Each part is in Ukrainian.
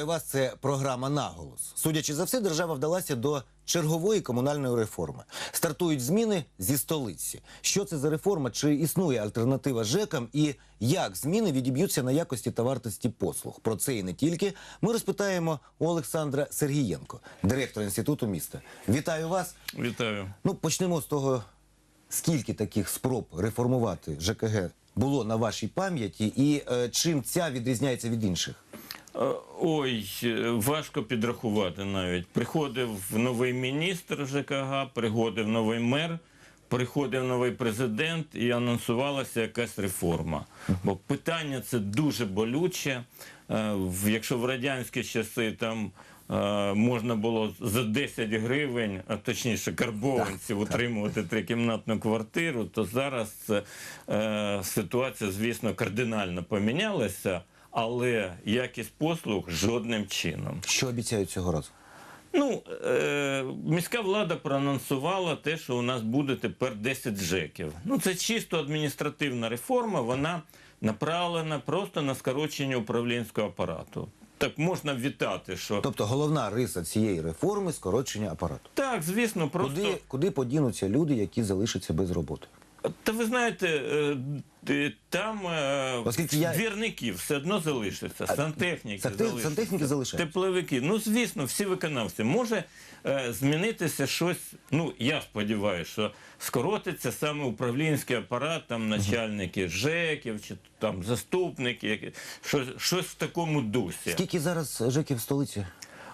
Вітаю вас. Це програма Наголос. Судячи за все, держава вдалася до чергової комунальної реформи. Стартують зміни зі столиці. Що це за реформа? Чи існує альтернатива ЖЕКам? І як зміни відіб'ються на якості та вартості послуг? Про це і не тільки. Ми розпитаємо у Олександра Сергієнко, директора інституту міста. Вітаю вас. Вітаю. Ну почнемо з того, скільки таких спроб реформувати ЖКГ було на вашій пам'яті, і е, чим ця відрізняється від інших? Е, Ой, е, важко підрахувати навіть. Приходив новий міністр ЖКГ, приходив новий мер, приходив новий президент і анонсувалася якась реформа. Бо питання це дуже болюче. Е, Якщо в радянські часи там можна було за 10 гривень, а точніше карбованців, утримувати трикімнатну квартиру, то зараз ситуація, звісно, кардинально помінялася. Але якість послуг жодним чином. Що обіцяють цього разу? Ну, е, міська влада проанонсувала те, що у нас буде тепер 10 ЖЕКів. Ну, це чисто адміністративна реформа, вона направлена просто на скорочення управлінського апарату. Так можна вітати, що Тобто головна риса цієї реформи скорочення апарату. так, звісно, просто Куди, куди подінуться люди, які залишаться без роботи? Та ви знаєте, е, там е, Оскільки я- двірники все одно залишаться, сантехніки Санте- залишаться. сантехніки залишаються. Тепловики. Ну, звісно, всі виконавці. Може е, змінитися щось, ну, я сподіваюся, що скоротиться саме управлінський апарат, там начальники ЖЕКів, чи там заступники, які- щось, щось в такому дусі. Скільки зараз ЖЕКів в столиці?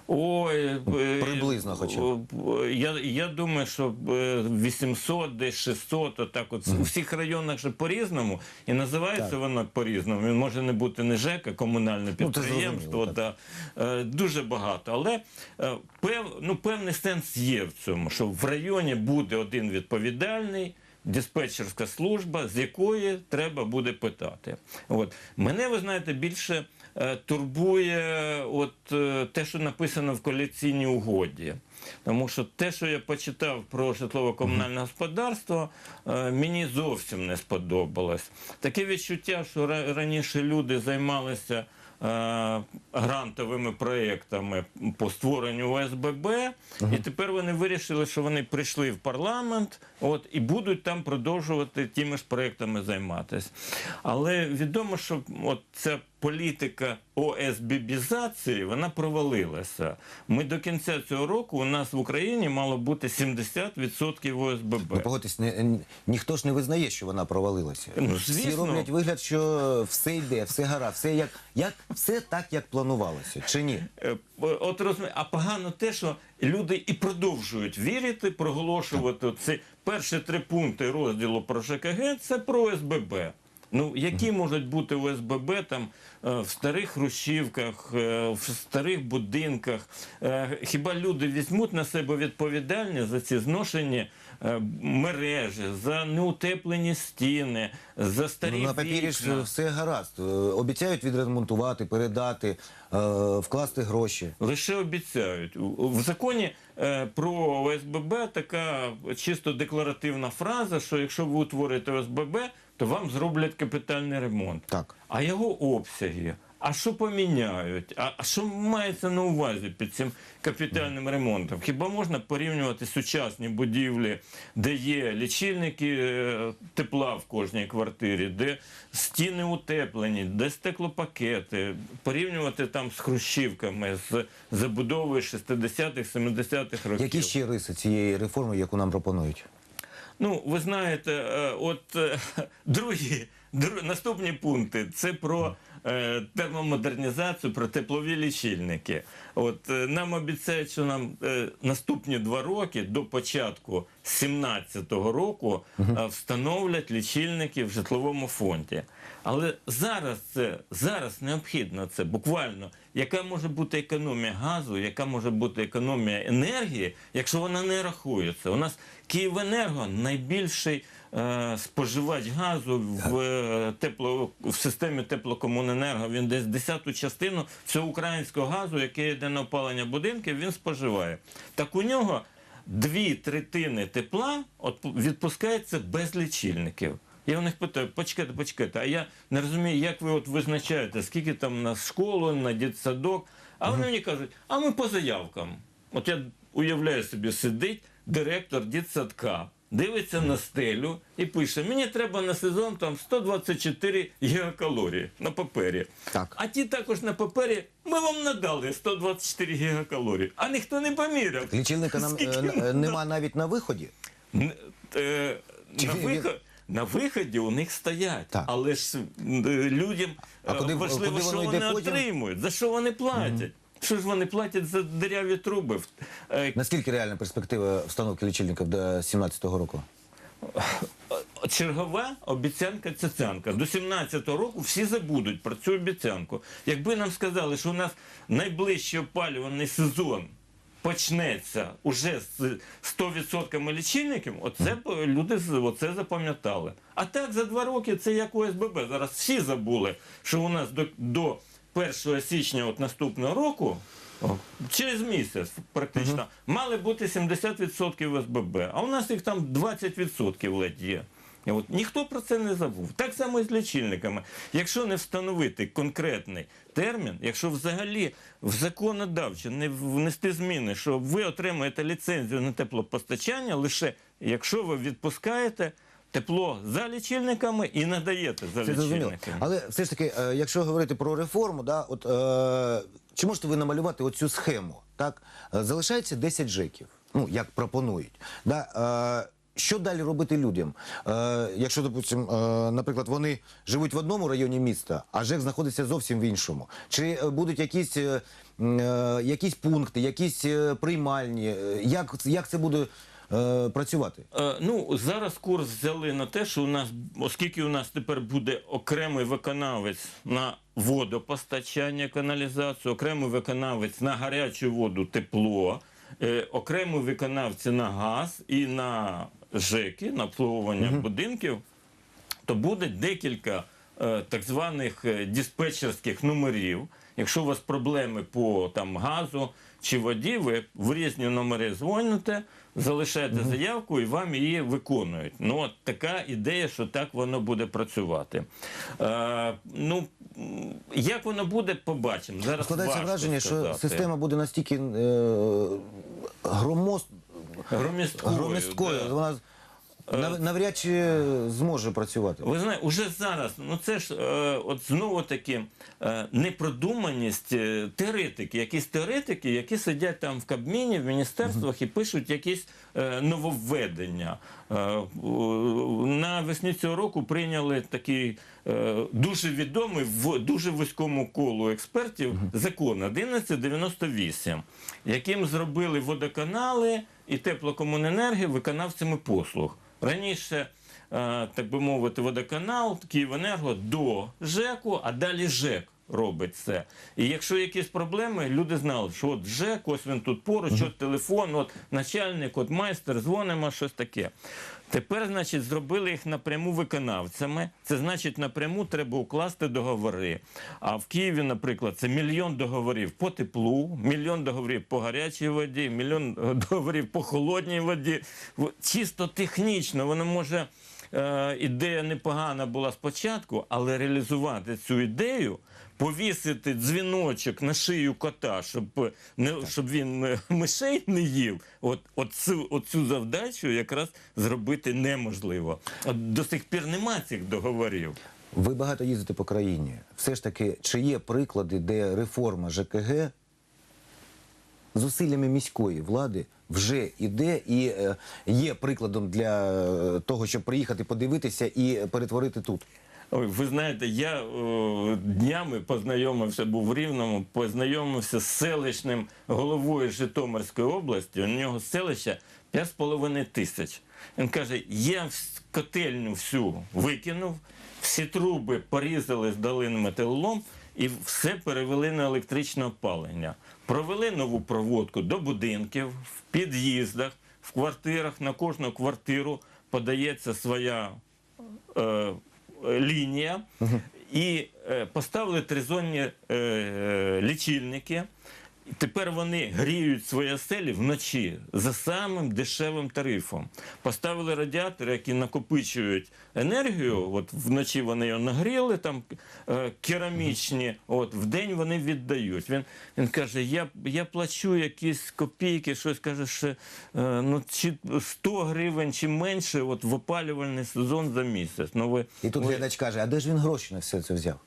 Ой, е, Приблизно хоча б. е, Я, я думаю, що е, 800, десь 600, отак от. У всіх районах же по-різному, і називається Так. воно по-різному. Він може не бути не ЖЕК, а комунальне Ну, підприємство. да. Е, Дуже багато. Але е, пев, ну, певний сенс є в цьому, що в районі буде один відповідальний. Диспетчерська служба, з якої треба буде питати. От мене, ви знаєте, більше е, турбує от е, те, що написано в коаліційній угоді. Тому що те, що я почитав про житлово-комунальне господарство, е, мені зовсім не сподобалось. Таке відчуття, що раніше люди займалися е, грантовими проєктами по створенню ОСББ, і тепер вони вирішили, що вони прийшли в парламент от, і будуть там продовжувати тими ж проєктами займатися. Але відомо, що от ця політика ОСББізації вона провалилася. Ми до кінця цього року у нас в Україні мало бути 70% ОСББ. Ви погодьтесь, не, ні- ніхто ж не визнає, що вона провалилася. Ну, Всі роблять вигляд, що все йде, все гаразд, все як, як все так, як планувалося, чи ні? Е, От розумі... А погано те, що люди і продовжують вірити, проголошувати ці перші три пункти розділу про ЖКГ це про ОСББ. Ну, які можуть бути ОСББ там е, в старих хрущівках, е, в старих будинках? Е, Хіба люди візьмуть на себе відповідальність за ці зношені е, мережі, за неутеплені стіни, за старі Ну, на папірі ж все гаразд. Е, Обіцяють відремонтувати, передати, е, вкласти гроші. Лише обіцяють. В законі е, про ОСББ така чисто декларативна фраза, що якщо ви утворите ОСББ, то вам зроблять капітальний ремонт. Так. А його обсяги. А що поміняють? А, а що мається на увазі під цим капітальним ремонтом? Хіба можна порівнювати сучасні будівлі, де є лічильники е, тепла в кожній квартирі, де стіни утеплені, де стеклопакети, порівнювати там з хрущівками, з забудовою 60-х, 70-х років? Які ще риси цієї реформи, яку нам пропонують? Ну, ви знаєте, е, от е, другі, дру- наступні пункти це про термомодернізацію, про теплові лічильники. От е, нам обіцяють, що нам е, наступні два роки до початку 17-го року е, встановлять лічильники в житловому фонді. Але зараз це зараз необхідно це буквально. Яка може бути економія газу, яка може бути економія енергії, якщо вона не рахується? У нас Київенерго найбільший е, споживач газу в, е, тепло, в системі теплокомуненерго. Він десь десяту частину всього українського газу, який йде на опалення будинків, він споживає. Так у нього дві третини тепла відпускається без лічильників. Я у них питаю, почекайте, почекайте, а я не розумію, як ви от визначаєте, скільки там на школу, на дитсадок А вони мені кажуть, а ми по заявкам. От я уявляю собі, сидить директор дитсадка, дивиться на стелю і пише: мені треба на сезон там 124 гігакалорії на папері. Так. А ті також на папері ми вам надали 124 гігакалорії, а ніхто не поміряв. Лічильника нам е, е, нема навіть на виході. Н- е, Чи на, він- виход, на виході у них стоять, Так. але ж е, людям А е, куди- важливо, куди що воно вони потім? отримують, за що вони платять. Що ж вони платять за диряві труби? Е, Наскільки реальна перспектива встановки лічильників до 2017 року? Чергова обіцянка цяцянка. До 17-го року всі забудуть про цю обіцянку. Якби нам сказали, що у нас найближчий опалювальний сезон почнеться уже з 100% лічильників, оце б люди оце запам'ятали. А так за два роки це як ОСББ. Зараз всі забули, що у нас до, до 1 січня от наступного року. о, Через місяць практично мали бути 70% ОСББ, а у нас їх там 20% ледь є. І От ніхто про це не забув. Так само і з лічильниками. Якщо не встановити конкретний термін, якщо взагалі в законодавчо не внести зміни, що ви отримаєте ліцензію на теплопостачання лише якщо ви відпускаєте тепло за лічильниками і надаєте за Це зрозуміло. лічильниками. Але все ж таки, е, якщо говорити про реформу, да, от, е, чи можете ви намалювати оцю схему? Так? Е, Залишається 10 ЖЕКів, ну, як пропонують. Да? Е, що далі робити людям? Е, якщо, допустим, е, наприклад, вони живуть в одному районі міста, а ЖЕК знаходиться зовсім в іншому. Чи е, будуть якісь, е, м, е, якісь пункти, якісь е, приймальні? Е, Як, як це буде е, працювати? Е, Ну, зараз курс взяли на те, що у нас, оскільки у нас тепер буде окремий виконавець на водопостачання, каналізацію, окремий виконавець на гарячу воду, тепло, е, окремі виконавці на газ і на ЖЕКи, на обслуговування будинків, то буде декілька е, так званих е, диспетчерських номерів. Якщо у вас проблеми по там, газу чи воді, ви в різні номери дзвоните, залишаєте заявку і вам її виконують. Ну, от така ідея, що так воно буде працювати. Е, ну, як воно буде, побачимо. Зараз Складається важко враження, сказати. що система буде настільки е, громоз... громісткою. громісткою, да. вона нав- навряд чи зможе працювати. Ви знаєте, уже зараз, ну це ж е, от знову таки е, непродуманість е, теоретики, якісь теоретики, які сидять там в Кабміні, в міністерствах і пишуть якісь е, нововведення. Е, у- навесні цього року прийняли такий е, дуже відомий в дуже вузькому колу експертів закон 1198, яким зробили водоканали і теплокомуненерги виконавцями послуг. Раніше, е, так би мовити, водоканал, Київенерго до ЖЕКу, а далі ЖЕК робить це. І якщо якісь проблеми, люди знали, що от ЖЕК, ось він тут поруч, от телефон, от начальник, от майстер, дзвонимо, щось таке. Тепер, значить, зробили їх напряму виконавцями. Це значить, напряму треба укласти договори. А в Києві, наприклад, це мільйон договорів по теплу, мільйон договорів по гарячій воді, мільйон е, договорів по холодній воді. Чисто технічно воно може. е, Ідея непогана була спочатку, але реалізувати цю ідею, повісити дзвіночок на шию кота, щоб, е, не, щоб він е, мишей не їв, от, от, цю, от завдачу якраз зробити неможливо. От до сих пір нема цих договорів. Ви багато їздите по країні. Все ж таки, чи є приклади, де реформа ЖКГ зусиллями міської влади вже іде і е, є прикладом для того, щоб приїхати подивитися і перетворити тут? Ой, ви знаєте, я е, днями познайомився, був в Рівному, познайомився з селищним головою Житомирської області. У нього селище 5,5 тисяч. Він каже: я котельню всю викинув, всі труби порізали, здали на металолом і все перевели на електричне опалення. Провели нову проводку до будинків, в під'їздах, в квартирах, на кожну квартиру подається своя е, лінія і е, поставили тризонні е, е, лічильники. Тепер вони гріють свої оселі вночі за самим дешевим тарифом. Поставили радіатори, які накопичують енергію. От вночі вони його нагріли, там е, керамічні, от вдень вони віддають. Він, він каже: я, я плачу якісь копійки, щось каже, що е, ну, чи 100 гривень чи менше от в опалювальний сезон за місяць. Ну, ви, І тут ви- глядач каже, а де ж він гроші на все це взяв?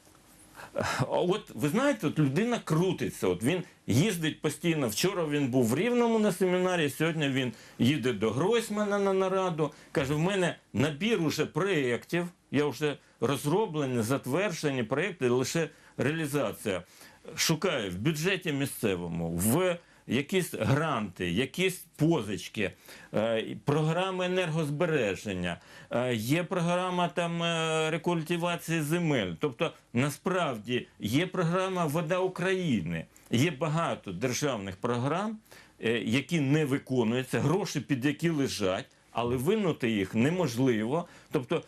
От ви знаєте, от людина крутиться. От він їздить постійно. Вчора він був в Рівному на семінарі. Сьогодні він їде до Гройсмана на нараду. каже: в мене набір уже проєктів. Я вже розроблені, затверджені проєкти, лише реалізація. Шукаю в бюджеті місцевому, в якісь гранти, якісь позички, е, програми енергозбереження, е, є програма там е, рекультивації земель. Тобто, насправді є програма Вода України. Є багато державних програм, які не виконуються, гроші під які лежать, але винути їх неможливо. Тобто,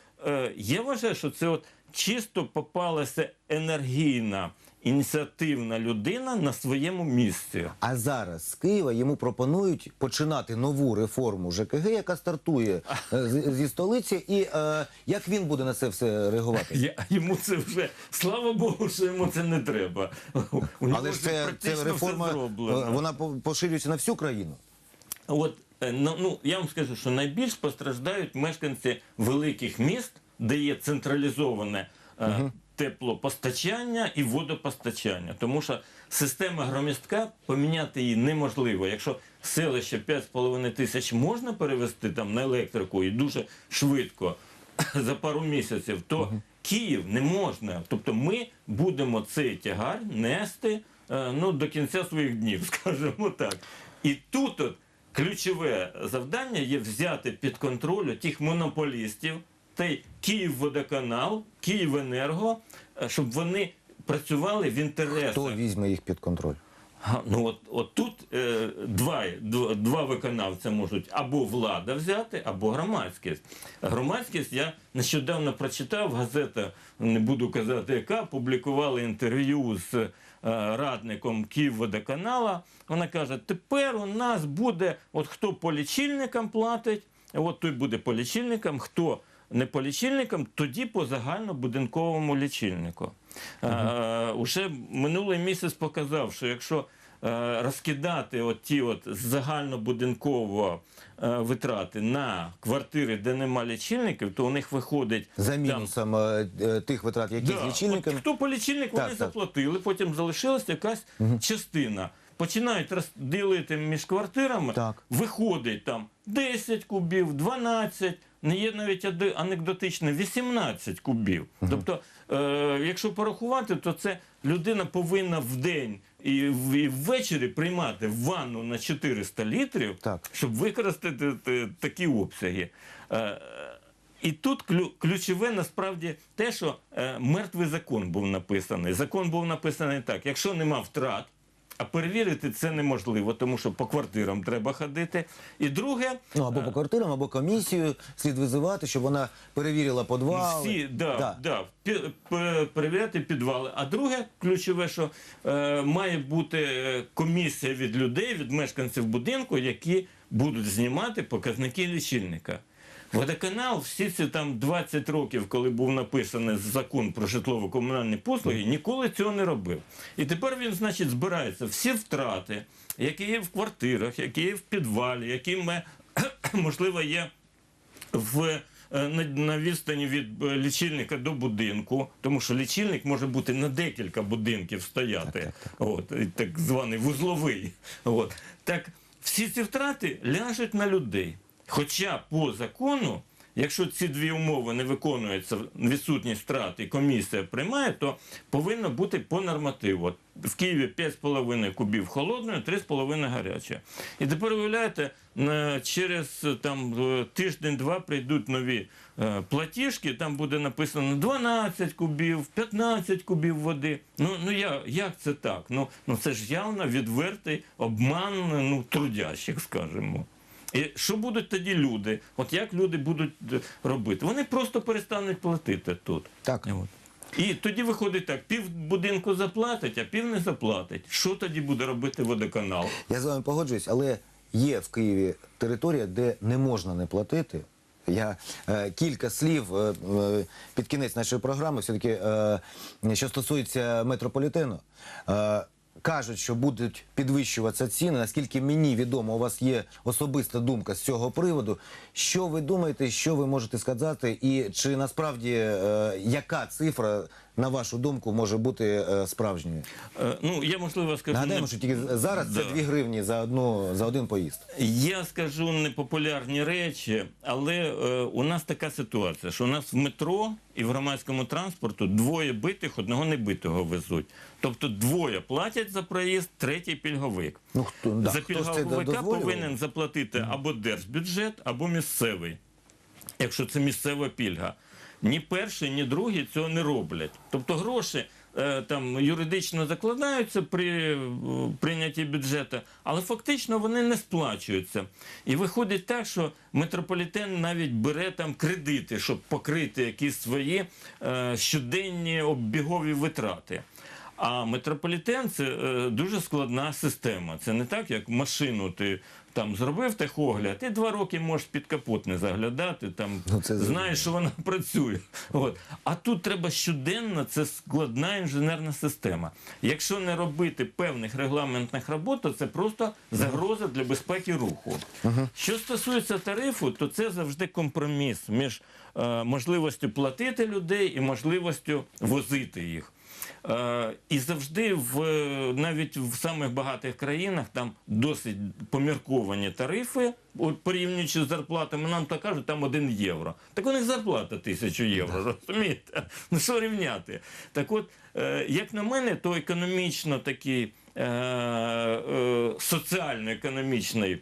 я вважаю, що це от чисто попалася енергійна ініціативна людина на своєму місці. А зараз з Києва йому пропонують починати нову реформу ЖКГ, яка стартує е, з- зі столиці. І е, як він буде на це все реагувати? Я, йому це вже слава Богу, що йому це не треба. У нього Але ж вже це, практично це все реформа, зроблено. е, вона по- поширюється на всю країну. От е, ну, ну я вам скажу, що найбільш постраждають мешканці великих міст, де є централізоване е, теплопостачання і водопостачання. Тому що система громістка поміняти її неможливо. Якщо селище 5,5 тисяч можна перевести там на електрику і дуже швидко за пару місяців, то Київ не можна. Тобто ми будемо цей тягар нести е, ну, до кінця своїх днів, скажімо так. І тут от ключове завдання є взяти під контроль тих монополістів, та Київводоканал, Київенерго, е, щоб вони працювали в інтересах. Хто візьме їх під контроль? Ну от, от тут е, два, два, два виконавця можуть або влада взяти, або громадськість. Громадськість я нещодавно прочитав, газета, не буду казати, яка публікувала інтерв'ю з е, радником Київводоканала. Вона каже: тепер у нас буде, от хто по лічильникам платить, от той буде по лічильникам, хто не по лічильникам, тоді по загальнобудинковому лічильнику. Е, уже минулий місяць показав, що якщо е, розкидати от ті от загальнобудинково е, витрати на квартири, де нема лічильників, то у них виходить За мінусом е, тих витрат, які з лічильниками. От хто по лічильнику Так, вони так. заплатили, потім залишилась якась частина. Починають розділити між квартирами, Так. виходить там 10 кубів, 12, не є навіть анекдотичне 18 кубів. Тобто, е, якщо порахувати, то це людина повинна в день і, і ввечері приймати ванну на 400 літрів, Так. щоб використати такі обсяги. Е, і тут ключове насправді те, що е, мертвий закон був написаний. Закон був написаний так: якщо нема втрат, а перевірити це неможливо, тому що по квартирам треба ходити. І друге, Ну або по квартирам, або комісію слід визивати, щоб вона перевірила подвали. всі да, Да. да. перевіряти підвали. А друге, ключове, що е, має бути е, комісія від людей, від мешканців будинку, які будуть знімати показники лічильника. Водоканал всі ці там 20 років, коли був написаний закон про житлово-комунальні послуги, ніколи цього не робив. І тепер він, значить, збирається всі втрати, які є в квартирах, які є в підвалі, які ме- можливо є в, е, на, відстані від е, лічильника до будинку, тому що лічильник може бути на декілька будинків стояти, От, так званий вузловий. От. Так всі ці втрати ляжуть на людей. Хоча по закону, якщо ці дві умови не виконуються, відсутність втрат комісія приймає, то повинно бути по нормативу. В Києві 5,5 кубів холодної, 3,5 гаряче. І тепер уявляєте, через е, тиждень-два прийдуть нові е, платіжки, там буде написано 12 кубів, 15 кубів води. Ну, ну я, як це так? Ну, ну це ж явно відвертий обман ну, трудящих, скажімо. І що будуть тоді люди? От як люди будуть е, робити? Вони просто перестануть платити тут. Так. От. І тоді виходить так: пів будинку заплатить, а пів не заплатить. Що тоді буде робити водоканал? Я з вами погоджуюсь, але є в Києві територія, де не можна не платити. Я е, кілька слів е, е, під кінець нашої програми, все-таки, е, що стосується метрополітену. Е, кажуть, що будуть підвищуватися ціни. Наскільки мені відомо, у вас є особиста думка з цього приводу. Що ви думаєте, що ви можете сказати, і чи насправді е, яка цифра, на вашу думку, може бути е, справжньою? Е, Ну, я можливо скажу. Нагадаємо, не- що тільки зараз це Да. 2 гривні за одну за один поїзд. Я скажу непопулярні речі, але е, у нас така ситуація, що у нас в метро і в громадському транспорту двоє битих, одного небитого везуть. Тобто двоє платять за проїзд, третій пільговик. Ну хто да, за хто ж це пільговика дозволював? повинен заплатити або держбюджет, або місцевий, якщо це місцева пільга. Ні перший, ні другий цього не роблять. Тобто гроші е, там юридично закладаються при е, прийнятті бюджету, але фактично вони не сплачуються. І виходить так, що метрополітен навіть бере там кредити, щоб покрити якісь свої е, щоденні обігові витрати. А метрополітен це дуже складна система. Це не так, як машину ти там зробив техогляд, і два роки можеш під капот не заглядати, там Ну, це знаєш, що вона працює. От. А тут треба щоденно, це складна інженерна система. Якщо не робити певних регламентних робот, то це просто загроза для безпеки руху. Що стосується тарифу, то це завжди компроміс між е, можливістю платити людей і можливістю возити їх. Е, і завжди в навіть в самих багатих країнах там досить помірковані тарифи, от порівнюючи з зарплатами, нам то кажуть, там 1 євро. Так у них зарплата тисячу євро, розумієте? Ну що рівняти? Так от, е, як на мене, то економічно такий. е, Соціально-економічний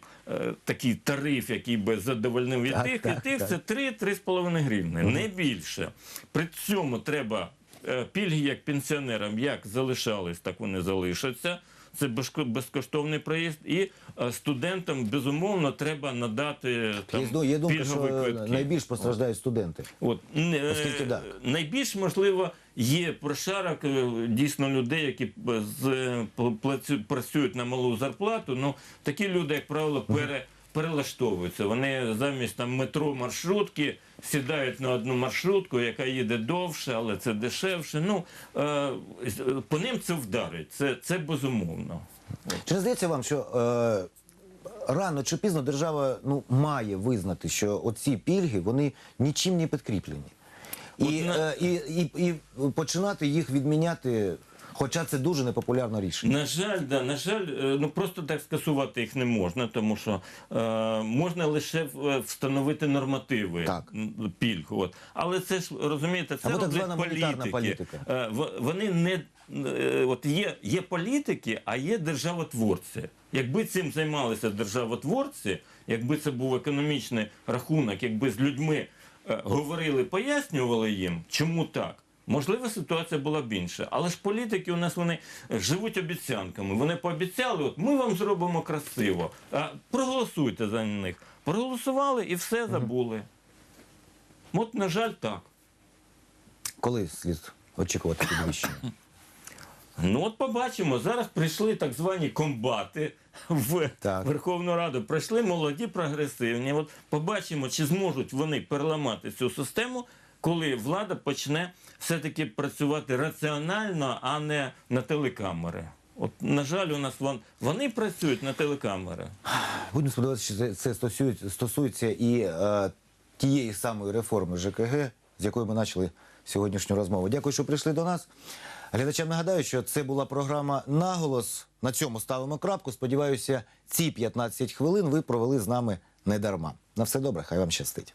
такий тариф, який би задовольнив і Так, тих, так, і тих, так. це 3-3,5 гривни, не більше. При цьому треба пільги як пенсіонерам як залишались, так вони залишаться. Це безкоштовний проїзд. І е, студентам, безумовно, треба надати там, ну, є думка, що квитки. найбільш постраждають студенти. От, е, Оскільки, да. Найбільш, можливо, є прошарок е, дійсно людей, які е, працюють на малу зарплату. Ну, такі люди, як правило, пере, перелаштовуються. Вони замість там, метро маршрутки сідають на одну маршрутку, яка їде довше, але це дешевше. Ну, е, по ним це вдарить. Це, це безумовно. Чи не здається вам, що е, рано чи пізно держава ну, має визнати, що оці пільги вони нічим не підкріплені? І, От на- е, і, і, і починати їх відміняти, хоча це дуже непопулярне рішення. На жаль, да, на жаль, е, ну просто так скасувати їх не можна, тому що е, можна лише е, встановити нормативи Так. пільг. От. Але це ж розумієте, це Або так звана політики. політика. Е, в- вони не е, от є, є політики, а є державотворці. Якби цим займалися державотворці, якби це був економічний рахунок, якби з людьми говорили, пояснювали їм, чому так. Можливо, ситуація була б інша. Але ж політики у нас вони е, живуть обіцянками. Вони пообіцяли, от ми вам зробимо красиво. А проголосуйте за них. Проголосували і все забули. От, на жаль, так. Коли слід очікувати підвищення? Ну от побачимо. Зараз прийшли так звані комбати в Так. Верховну Раду. Прийшли молоді прогресивні. От побачимо, чи зможуть вони переламати цю систему, коли влада почне все-таки працювати раціонально, а не на телекамери. От, на жаль, у нас вон, вони працюють на телекамери. Будемо сподіватися, що це, стосується, і е, тієї самої реформи ЖКГ, з якої ми почали сьогоднішню розмову. Дякую, що прийшли до нас. Глядачам нагадаю, що це була програма Наголос. На цьому ставимо крапку. Сподіваюся, ці 15 хвилин ви провели з нами не дарма. На все добре, хай вам щастить.